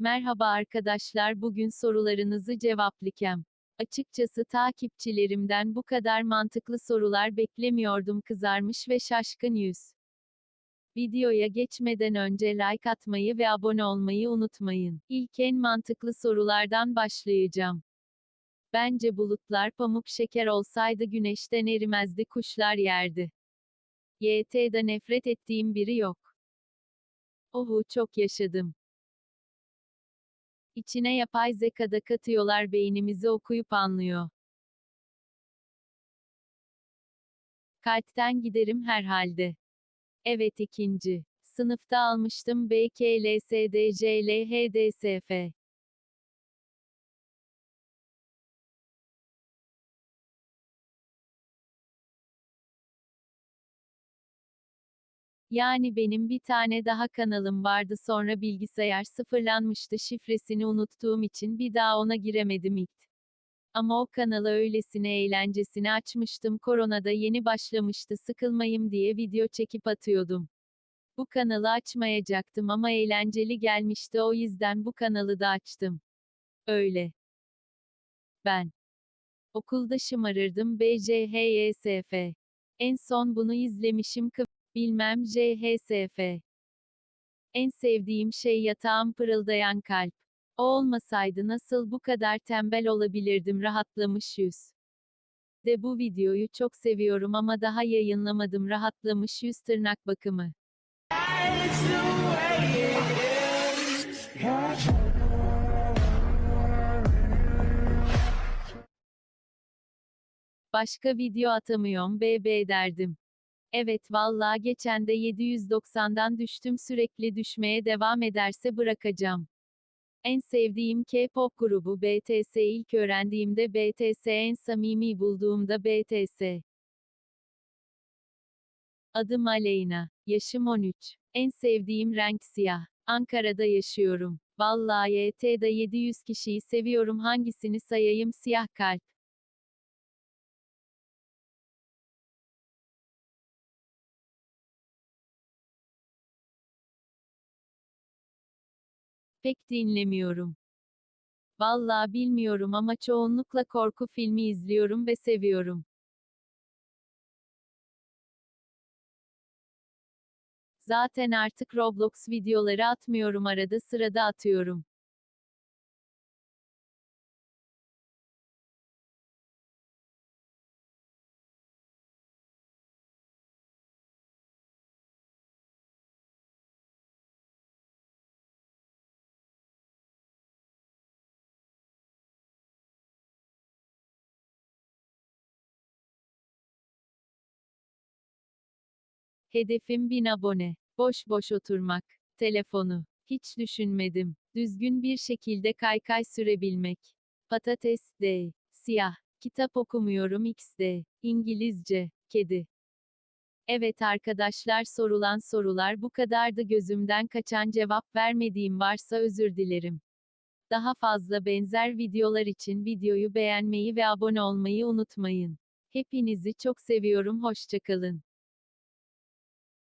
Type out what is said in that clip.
Merhaba arkadaşlar bugün sorularınızı cevaplayacağım. Açıkçası takipçilerimden bu kadar mantıklı sorular beklemiyordum kızarmış ve şaşkın yüz. Videoya geçmeden önce like atmayı ve abone olmayı unutmayın. İlk en mantıklı sorulardan başlayacağım. Bence bulutlar pamuk şeker olsaydı güneşten erimezdi kuşlar yerdi. YT'de nefret ettiğim biri yok. Ohu çok yaşadım. İçine yapay zekada katıyorlar beynimizi okuyup anlıyor. Kalpten giderim herhalde. Evet ikinci. Sınıfta almıştım BKLSDCLHDSF. Yani benim bir tane daha kanalım vardı sonra bilgisayar sıfırlanmıştı şifresini unuttuğum için bir daha ona giremedim ilk. Ama o kanalı öylesine eğlencesine açmıştım koronada yeni başlamıştı sıkılmayayım diye video çekip atıyordum. Bu kanalı açmayacaktım ama eğlenceli gelmişti o yüzden bu kanalı da açtım. Öyle. Ben. Okulda şımarırdım BCHYSF. En son bunu izlemişim kı Bilmem JHSF. En sevdiğim şey yatağım pırıldayan kalp. O olmasaydı nasıl bu kadar tembel olabilirdim rahatlamış yüz. De bu videoyu çok seviyorum ama daha yayınlamadım rahatlamış yüz tırnak bakımı. Başka video atamıyorum BB derdim. Evet valla geçen de 790'dan düştüm sürekli düşmeye devam ederse bırakacağım. En sevdiğim K-pop grubu BTS ilk öğrendiğimde BTS en samimi bulduğumda BTS. Adım Aleyna. Yaşım 13. En sevdiğim renk siyah. Ankara'da yaşıyorum. Vallahi YT'de 700 kişiyi seviyorum hangisini sayayım siyah kalp. Pek dinlemiyorum. Valla bilmiyorum ama çoğunlukla korku filmi izliyorum ve seviyorum. Zaten artık Roblox videoları atmıyorum arada sırada atıyorum. Hedefim 1000 abone. Boş boş oturmak. Telefonu. Hiç düşünmedim. Düzgün bir şekilde kaykay sürebilmek. Patates D. Siyah. Kitap okumuyorum XD. İngilizce. Kedi. Evet arkadaşlar sorulan sorular bu kadardı gözümden kaçan cevap vermediğim varsa özür dilerim. Daha fazla benzer videolar için videoyu beğenmeyi ve abone olmayı unutmayın. Hepinizi çok seviyorum hoşçakalın.